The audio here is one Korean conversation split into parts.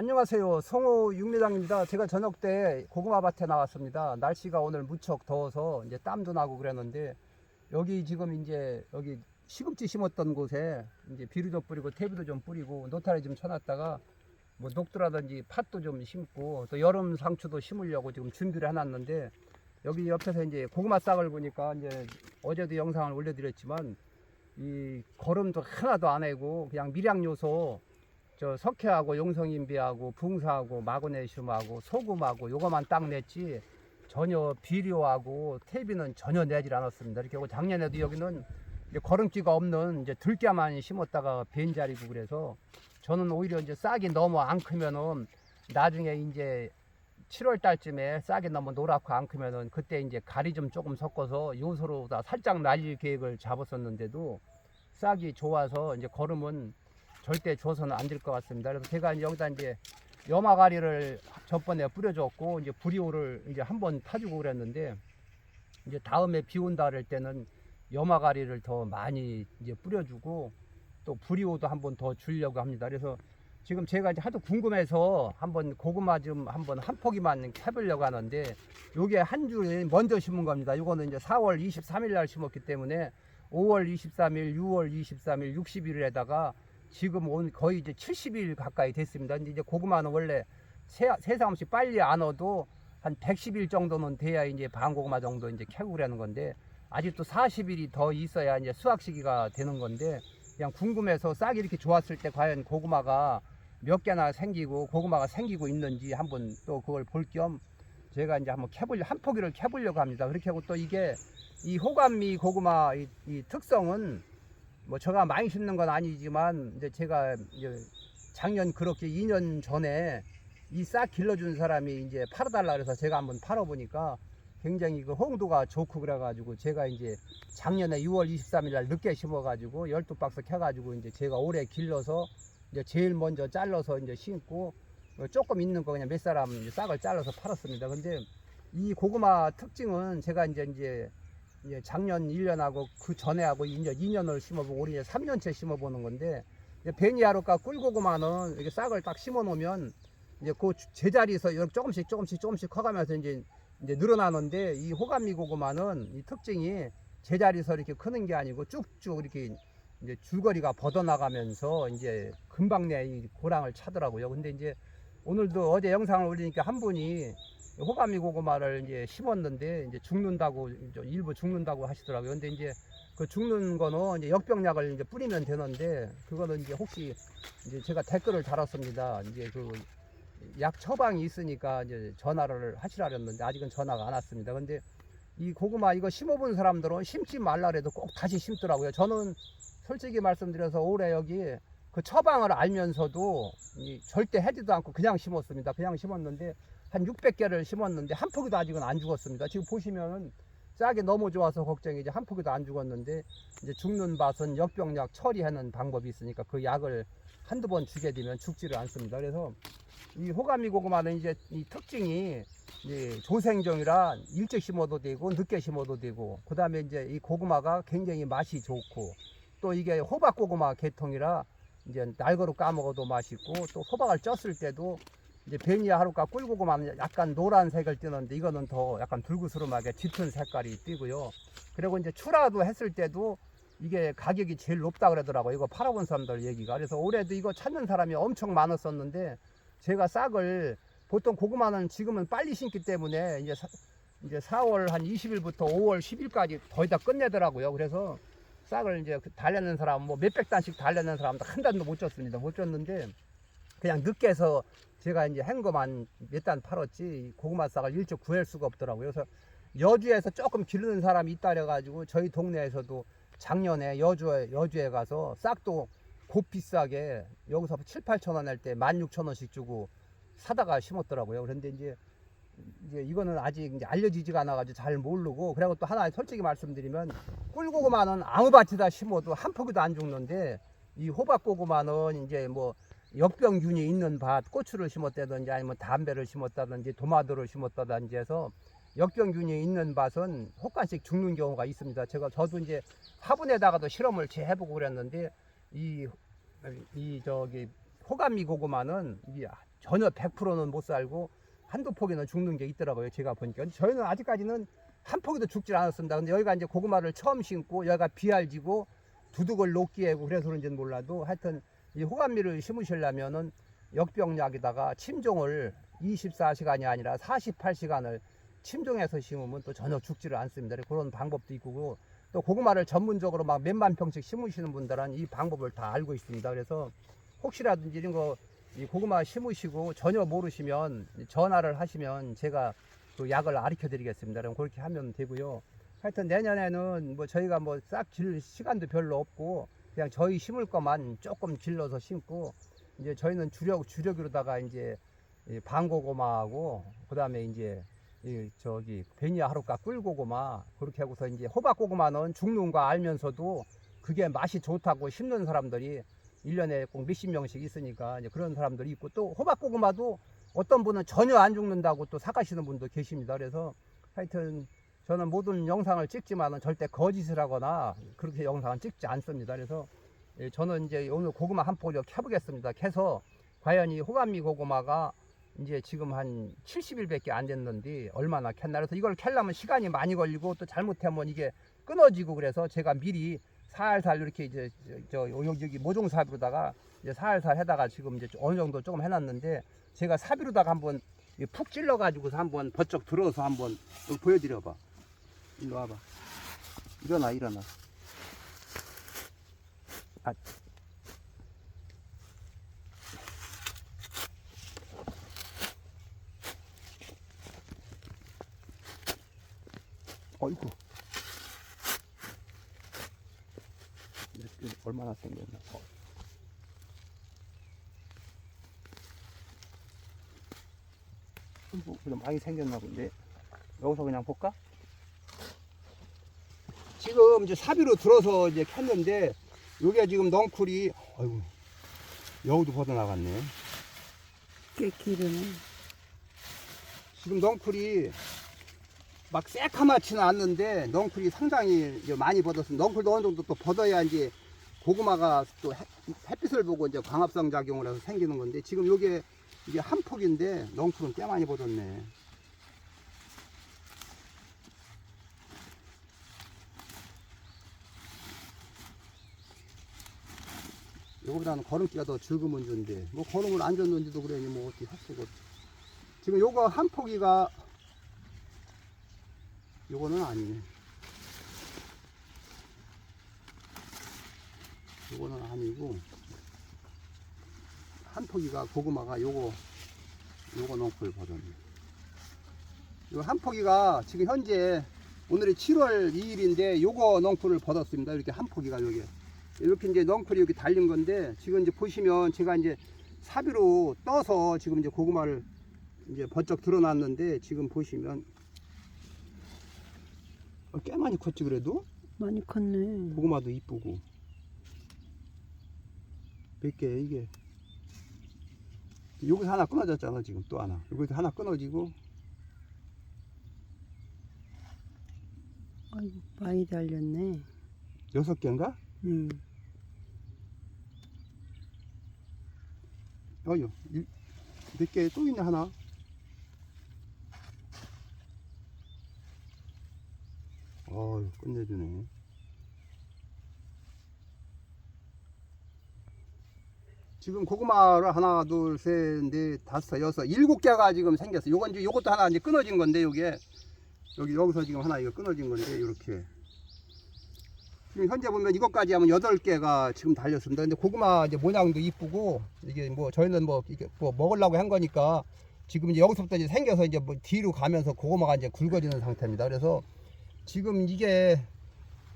안녕하세요. 성호 육미장입니다. 제가 저녁 때 고구마 밭에 나왔습니다. 날씨가 오늘 무척 더워서 이제 땀도 나고 그랬는데 여기 지금 이제 여기 시금치 심었던 곳에 이제 비료 좀 뿌리고 퇴비도 좀 뿌리고 노타리 좀 쳐놨다가 뭐 녹두라든지 팥도 좀 심고 또 여름 상추도 심으려고 지금 준비를 해놨는데 여기 옆에서 이제 고구마 싹을 보니까 이제 어제도 영상을 올려드렸지만 이 거름도 하나도 안 해고 그냥 밀양 요소 저 석회하고 용성인비하고 붕사하고 마그네슘하고 소금하고 요거만 딱 냈지 전혀 비료하고 퇴비는 전혀 내질 않았습니다. 이렇게 하고 작년에도 여기는 이제 거름기가 없는 이제 들깨만 심었다가 벤 자리고 그래서 저는 오히려 이제 싹이 너무 안 크면은 나중에 이제 7월 달쯤에 싹이 너무 노랗고 안 크면은 그때 이제 가리 좀 조금 섞어서 요소로 다 살짝 날릴 계획을 잡았었는데도 싹이 좋아서 이제 거름은 절대 줘서는 안 될 것 같습니다. 그래서 제가 이제 여기다 이제 염화가리를 저번에 뿌려줬고 이제 부리오를 이제 한번 타주고 그랬는데 이제 다음에 비 온다 그럴 때는 염화가리를 더 많이 이제 뿌려주고 또 부리오도 한번 더 주려고 합니다. 그래서 지금 제가 이제 하도 궁금해서 한번 고구마 좀 한번 한 포기만 해보려고 하는데 요게 한 줄에 먼저 심은 겁니다. 이거는 이제 4월 23일 날 심었기 때문에 5월 23일, 6월 23일, 60일에다가 지금 온 거의 이제 70일 가까이 됐습니다. 이제 고구마는 원래 세, 세상 없이 빨리 안 얻도 한 110일 정도는 돼야 이제 반고구마 정도 이제 캐고 그러는 건데 아직도 40일이 더 있어야 이제 수확 시기가 되는 건데 그냥 궁금해서 싹이 이렇게 좋았을 때 과연 고구마가 몇 개나 생기고 고구마가 생기고 있는지 한번 또 그걸 볼 겸 제가 이제 한번 캐보려 한 포기를 캐보려고 합니다. 그렇게 하고 또 이게 이 호감미 고구마 이, 이 특성은 뭐 제가 많이 심는 건 아니지만 이제 제가 이제 작년 그렇게 2년 전에 이 싹 길러준 사람이 이제 팔아달라 그래서 제가 한번 팔아보니까 굉장히 그 홍도가 좋고 그래가지고 제가 이제 작년에 6월 23일 날 늦게 심어가지고 12박스 캐가지고 이제 제가 올해 길러서 이제 제일 먼저 잘라서 이제 심고 어, 조금 있는 거 그냥 몇 사람 싹을 잘라서 팔았습니다. 근데 이 고구마 특징은 제가 이제 이제 이제 작년 1년하고 그 전에 하고 이제 2년을 심어보고 올해 이제 3년째 심어보는 건데 이제 베니아로카 꿀고구마는 이렇게 싹을 딱 심어 놓으면 이제 그 제자리에서 조금씩 조금씩 조금씩 커가면서 이제 이제 늘어나는데 이 호감미 고구마는 이 특징이 제자리에서 이렇게 크는 게 아니고 쭉쭉 이렇게 이제 줄거리가 뻗어나가면서 이제 금방 내이 고랑을 차더라고요. 근데 이제 오늘도 어제 영상을 올리니까 한 분이 호감미 고구마를 이제 심었는데 이제 죽는다고 이제 일부 죽는다고 하시더라고요. 근데 이제 그 죽는 거는 이제 역병약을 이제 뿌리면 되는데 그거는 이제 혹시 이제 제가 댓글을 달았습니다. 이제 그 약 처방이 있으니까 이제 전화를 하시라 그랬는데 아직은 전화가 안 왔습니다. 근데 이 고구마 이거 심어본 사람들은 심지 말라 그래도 꼭 다시 심더라고요. 저는 솔직히 말씀드려서 올해 여기 그 처방을 알면서도 이 절대 해지도 않고 그냥 심었습니다. 그냥 심었는데 한 600개를 심었는데 한 포기도 아직은 안 죽었습니다. 지금 보시면은 싹이 너무 좋아서 걱정이지 한 포기도 안 죽었는데 이제 죽는 밭은 역병약 처리하는 방법이 있으니까 그 약을 한두 번 주게 되면 죽지를 않습니다. 그래서 이 호감미 고구마는 이제 이 특징이 이 조생종이라 일찍 심어도 되고 늦게 심어도 되고 그 다음에 이제 이 고구마가 굉장히 맛이 좋고 또 이게 호박 고구마 계통이라 이제 날거로 까먹어도 맛있고 또 호박을 쪘을 때도 이제 베니아 하루가 꿀고구마는 약간 노란색을 띠는데 이거는 더 약간 붉으스름하게 짙은 색깔이 띠고요. 그리고 이제 추라도 했을 때도 이게 가격이 제일 높다 그러더라고요. 이거 팔아본 사람들 얘기가. 그래서 올해도 이거 찾는 사람이 엄청 많았었는데 제가 싹을 보통 고구마는 지금은 빨리 심기 때문에 이제 사, 이제 4월 한 20일부터 5월 10일까지 거의 다 끝내더라고요. 그래서 싹을 이제 그 달려는 사람 뭐 몇백 단씩 달려는 사람도 한 단도 못 줬습니다. 못 줬는데 그냥 늦게 해서 제가 이제 한 거만 몇 단 팔았지 고구마 싹을 일찍 구할 수가 없더라고요. 그래서 여주에서 조금 기르는 사람이 있다 그래가지고 저희 동네에서도 작년에 여주에 여주에 가서 싹도 곱 비싸게 여기서 7, 8천 원 할 때 16,000원씩 주고 사다가 심었더라고요. 그런데 이제 이제 이거는 아직 이제 알려지지가 않아가지고 잘 모르고 그리고 또 하나 솔직히 말씀드리면 꿀고구마는 아무 밭에다 심어도 한 포기도 안 죽는데 이 호박고구마는 이제 뭐 역병균이 있는 밭 고추를 심었다든지 아니면 담배를 심었다든지 도마도를 심었다든지 해서 역병균이 있는 밭은 혹간씩 죽는 경우가 있습니다. 제가 저도 이제 화분에다가도 실험을 재 해보고 그랬는데 이, 이 저기 호감미 고구마는 전혀 100%는 못 살고 한두 포기는 죽는 게 있더라고요. 제가 보니까 저희는 아직까지는 한 포기도 죽질 않았습니다. 근데 여기가 이제 고구마를 처음 심고 여기가 비알지고 두둑을 하고 그래서 그런지는 몰라도 하여튼 이 호감미를 심으시려면은 역병약에다가 침종을 24시간이 아니라 48시간을 침종해서 심으면 또 전혀 죽지를 않습니다. 그런 방법도 있고 또 고구마를 전문적으로 막 몇만 평씩 심으시는 분들은 이 방법을 다 알고 있습니다. 그래서 혹시라든지 이런 거 이 고구마 심으시고 전혀 모르시면 전화를 하시면 제가 그 약을 가르쳐 드리겠습니다. 그럼 그렇게 하면 되고요. 하여튼 내년에는 뭐 저희가 뭐 싹 질 시간도 별로 없고 그냥 저희 심을 것만 조금 길러서 심고 이제 저희는 주력 주력으로다가 이제 이 방고구마하고 그다음에 이제 이 저기 베니아 하루가 꿀고구마 그렇게 하고서 이제 호박고구마는 죽는 거 알면서도 그게 맛이 좋다고 심는 사람들이 일년에꼭 몇십 명씩 있으니까 이제 그런 사람들이 있고 또 호박고구마도 어떤 분은 전혀 안 죽는다고 또 사가시는 분도 계십니다. 그래서 하여튼 저는 모든 영상을 찍지만은 절대 거짓을 하거나 그렇게 영상은 찍지 않습니다. 그래서 예, 저는 이제 오늘 고구마 한 포기 캐보겠습니다. 캐서 과연 이 호감미 고구마가 이제 지금 한 70일밖에 안 됐는데 얼마나 캤나 그래서 이걸 캐려면 시간이 많이 걸리고 또 잘못하면 이게 끊어지고 그래서 제가 미리 살살 이렇게 이제 저, 저 여기 모종 사비로다가 이제 살살 해다가 지금 이제 어느 정도 조금 해놨는데 제가 사비로다가 한번 이푹 찔러 가지고서 한번 버쩍 들어서 한번 보여드려봐 일로 와봐 일어나 일어나 아. 어이구 얼마나 생겼나 어. 뭐 그냥 많이 생겼나 본데 여기서 그냥 볼까? 지금 이제 사비로 들어서 이제 캤는데 요게 지금 넝쿨이 아이고 여우도 벗어 나갔네 꽤 기르네. 지금 넝쿨이 막 새카맣지는 않는데 넝쿨이 상당히 이제 많이 벗었습니다. 넝쿨도 어느 정도 또 벗어야 이제 고구마가 또 햇- 햇빛을 보고 이제 광합성 작용을 해서 생기는 건데 지금 요게 이게 한 폭인데 넝쿨은 꽤 많이 벗었네. 요거보다는 걸음기가 더 적은 문제인데 뭐 걸음을 안 줬는지도 그러니 뭐 어떻게 할 수가 없지. 지금 요거 한 포기가 요거는 아니네. 요거는 아니고 한 포기가 고구마가 요거 요거 넝쿨 버전이. 요한 포기가 지금 현재 오늘이 7월 2일인데 요거 넝쿨을 벗었습니다. 이렇게 한 포기가 요게 이렇게 이제 넝쿨이 이렇게 달린 건데 지금 이제 보시면 제가 이제 사비로 떠서 지금 이제 고구마를 이제 번쩍 드러났는데 지금 보시면 어, 꽤 많이 컸지 그래도 많이 컸네. 고구마도 이쁘고 몇 개 이게 여기서 하나 끊어졌잖아 지금 또 하나 여기서 하나 끊어지고 아이고, 많이 달렸네. 여섯 개인가? 응. 어휴 몇개 또 있네 하나. 어휴 끝내주네. 지금 고구마를 하나 둘 셋 넷 다섯 여섯 일곱 개가 지금 생겼어 요건 이제 요것도 하나 이제 끊어진 건데 요게. 여기 여기서 지금 하나 이거 끊어진 건데 이렇게 지금 현재 보면 이것까지 하면 여덟 개가 지금 달렸습니다. 근데 고구마 이제 모양도 이쁘고 이게 뭐 저희는 뭐 이게 뭐 먹으려고 한 거니까 지금 이제 여기서부터 이제 생겨서 이제 뭐 뒤로 가면서 고구마가 이제 굵어지는 상태입니다. 그래서 지금 이게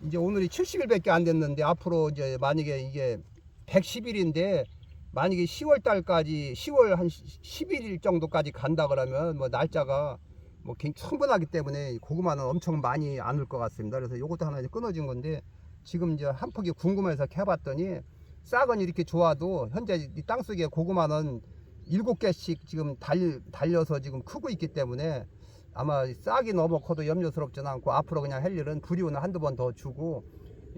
이제 오늘이 70일밖에 안 됐는데 앞으로 이제 만약에 이게 110일인데 만약에 10월 달까지 10월 한 11일 정도까지 간다 그러면 뭐 날짜가 뭐 충분하기 때문에 고구마는 엄청 많이 안 올 것 같습니다. 그래서 요것도 하나 이제 끊어진 건데 지금 이제 한 폭이 궁금해서 캐봤더니 싹은 이렇게 좋아도 현재 이 땅속에 고구마는 일곱 개씩 지금 달, 달려서 지금 크고 있기 때문에 아마 싹이 너무 커도 염려스럽지는 않고 앞으로 그냥 할 일은 부리오는 한두 번 더 주고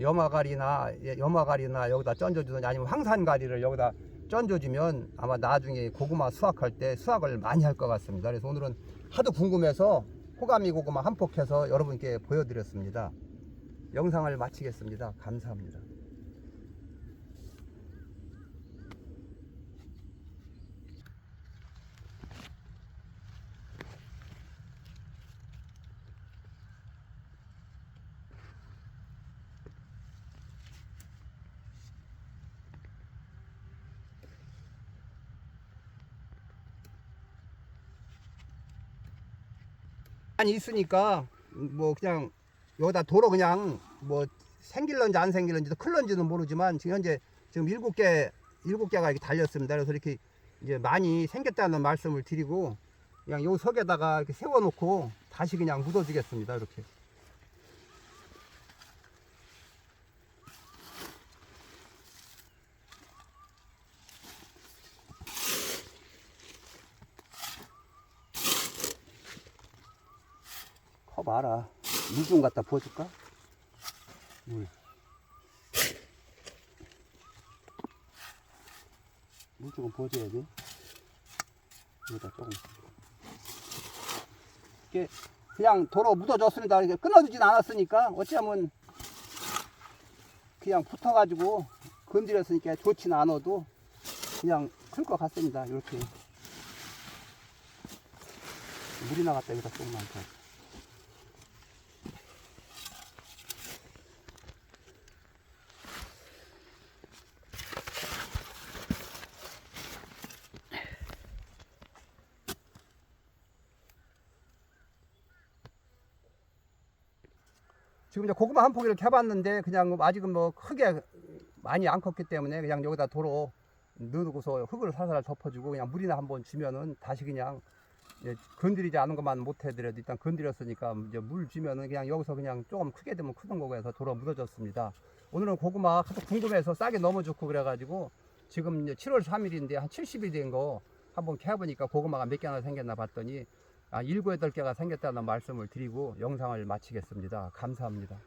염화가리나 예, 염화가리나 여기다 던져주든지 아니면 황산가리를 여기다 쩐줘주면 아마 나중에 고구마 수확할 때 수확을 많이 할 것 같습니다. 그래서 오늘은 하도 궁금해서 호감이 고구마 한 폭해서 여러분께 보여드렸습니다. 영상을 마치겠습니다. 감사합니다. 많이 있으니까 뭐 그냥 여기다 도로 그냥 뭐 생길런지 안 생길런지도 클런지는 모르지만 지금 현재 지금 일곱 개 일곱 개가 이렇게 달렸습니다. 그래서 이렇게 이제 많이 생겼다는 말씀을 드리고 그냥 요 석에다가 이렇게 세워놓고 다시 그냥 묻어주겠습니다. 이렇게. 커 봐라. 물 좀 갖다 부어줄까? 물. 물 조금 부어줘야지. 여기다 조금. 이게 그냥 도로 묻어줬습니다. 이게 끊어주진 않았으니까 어찌하면 그냥 붙어가지고 건드렸으니까 좋진 않아도 그냥 클 것 같습니다. 이렇게. 물이 나갔다 여기다 조금만 더. 지금 이제 고구마 한 포기를 캐봤는데 그냥 아직은 뭐 크게 많이 안 컸기 때문에 그냥 여기다 도로 넣고서 흙을 살살 덮어주고 그냥 물이나 한번 주면은 다시 그냥 건드리지 않은 것만 못 해드려도 일단 건드렸으니까 이제 물 주면은 그냥 여기서 그냥 조금 크게 되면 크던 거고 해서 도로 묻어졌습니다. 오늘은 고구마 하도 궁금해서 싸게 너무 좋고 그래가지고 지금 이제 7월 3일인데 한 70일 된 거 한번 캐보니까 고구마가 몇 개나 생겼나 봤더니 아, 7, 8개가 생겼다는 말씀을 드리고 영상을 마치겠습니다. 감사합니다.